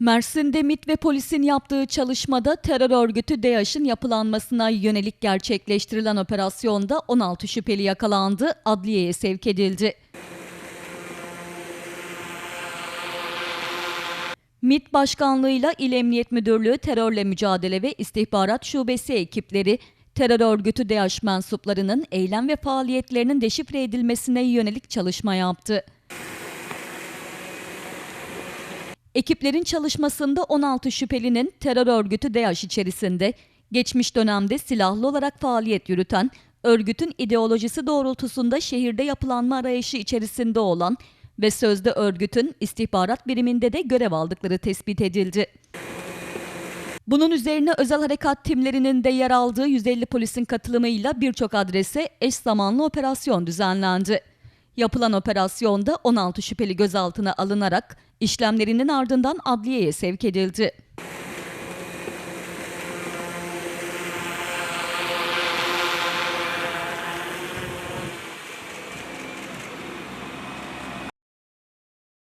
Mersin'de MİT ve polisin yaptığı çalışmada terör örgütü DAEŞ'in yapılanmasına yönelik gerçekleştirilen operasyonda 16 şüpheli yakalandı, adliyeye sevk edildi. MİT Başkanlığı'yla İl Emniyet Müdürlüğü Terörle Mücadele ve İstihbarat Şubesi ekipleri terör örgütü DAEŞ mensuplarının eylem ve faaliyetlerinin deşifre edilmesine yönelik çalışma yaptı. Ekiplerin çalışmasında 16 şüphelinin terör örgütü DAEŞ içerisinde geçmiş dönemde silahlı olarak faaliyet yürüten, örgütün ideolojisi doğrultusunda şehirde yapılanma arayışı içerisinde olan ve sözde örgütün istihbarat biriminde de görev aldıkları tespit edildi. Bunun üzerine özel harekat timlerinin de yer aldığı 150 polisin katılımıyla birçok adrese eş zamanlı operasyon düzenlendi. Yapılan operasyonda 16 şüpheli gözaltına alınarak işlemlerinin ardından adliyeye sevk edildi.